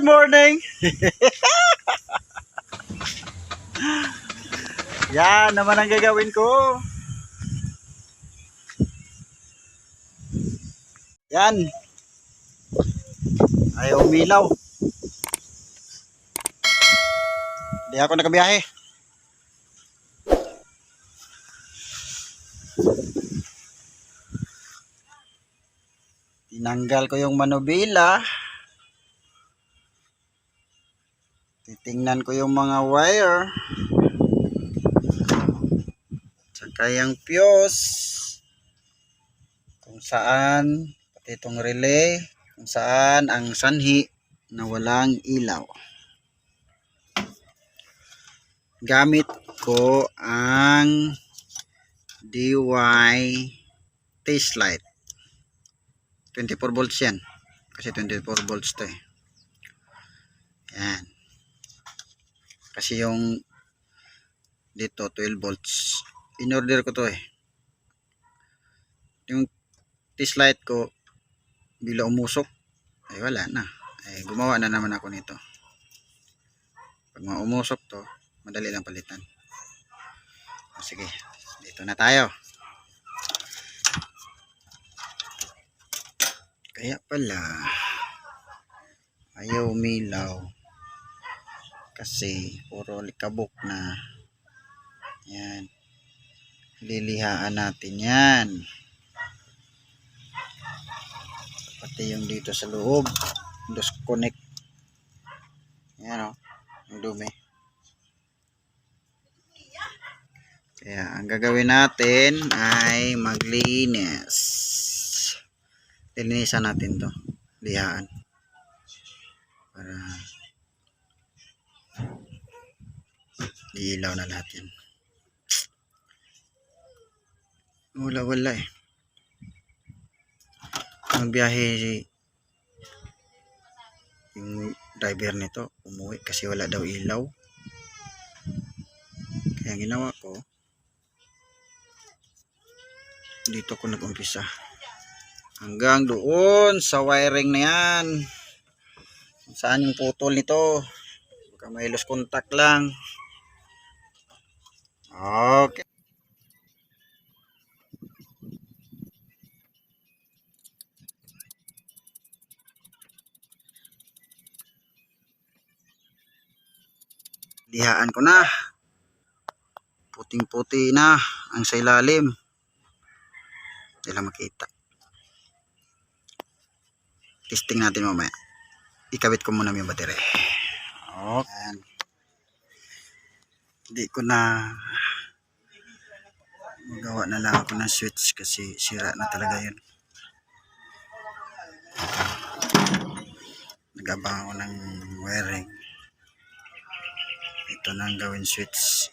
Good morning! Yan naman ang gagawin ko. Yan. Ayaw umilaw. Hindi ako nakabiyahe. Tinanggal ko yung manubila. Titingnan ko yung mga wire. Tsaka yung fuse. Kung saan, pati itong relay. Kung saan ang sanhi na walang ilaw. Gamit ko ang DY taste light. 24 volts yan. Kasi 24 volts to eh. Yan. Kasi yung dito 12 volts. In-order ko to eh. Yung test light ko bila umusok ay wala na. Ay gumawa na naman ako nito. Pag maumusok to, madali lang palitan. Sige, dito na tayo. Kaya pala ayaw umilaw kasi puro likabok na. Yan. Lilihaan natin yan. Pati yung dito sa loob. Disconnect. Yan o yung dumi. Kaya ang gagawin natin ay maglinis. Lilinisan natin to. Lihaan. Para ilaw na lahat yan wala wala eh. Magbiyahe yung driver nito umuwi kasi wala daw ilaw. Kaya ginawa ko dito ko nag-umpisa. Hanggang doon sa wiring na yan. Saan yung putol nito. Baka may loose contact lang okay. Lihaan ko na. Puting puti na ang sa ilalim. Hindi lang makita. Testing natin mamaya. Ikabit ko muna yung battery. Okay. Hindi ko na magawa na lang ako ng switch kasi sira na talaga yun. Nagabang ako ng wiring. Ito na ang gawin switch.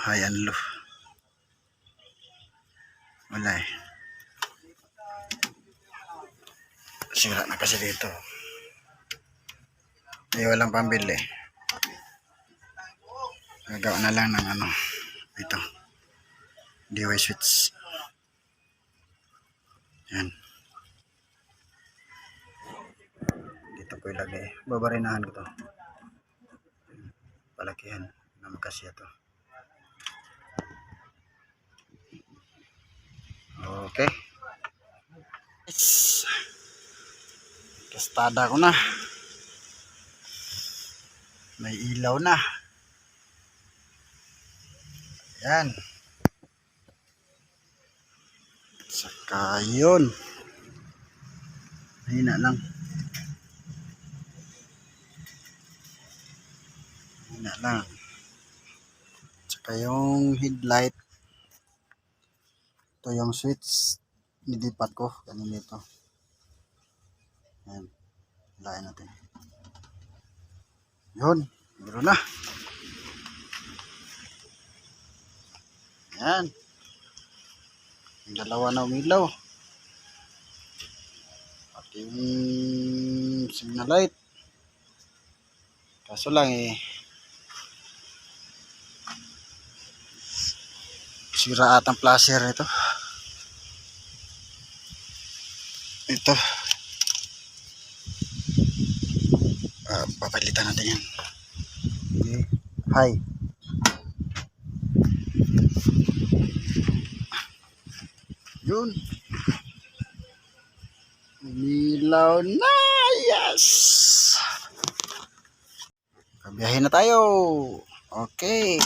High and low wala eh. Sira na kasi dito. Ay walang pambili gagawa na lang ng ano ito. DY switch yan. Dito ko ilagay. Babarinahan ko to. Palakihan na makasya to. Okay. Yes. testada ko na. May ilaw na yan saka yun. Mahina lang. Mahina lang. Saka yung headlight. Ito yung switch nilipat ko. Kanina ito. Yan lain natin. Yun. Meron na Ayan. Yung dalawa na umilaw. Pati yung signal light. Kaso lang eh. Sira atang placer nito. Ito. Uh, papalitan natin yan. Okay. Hi. Yun. Umilaw na. Yes. Kabiyahin na tayo. Okay.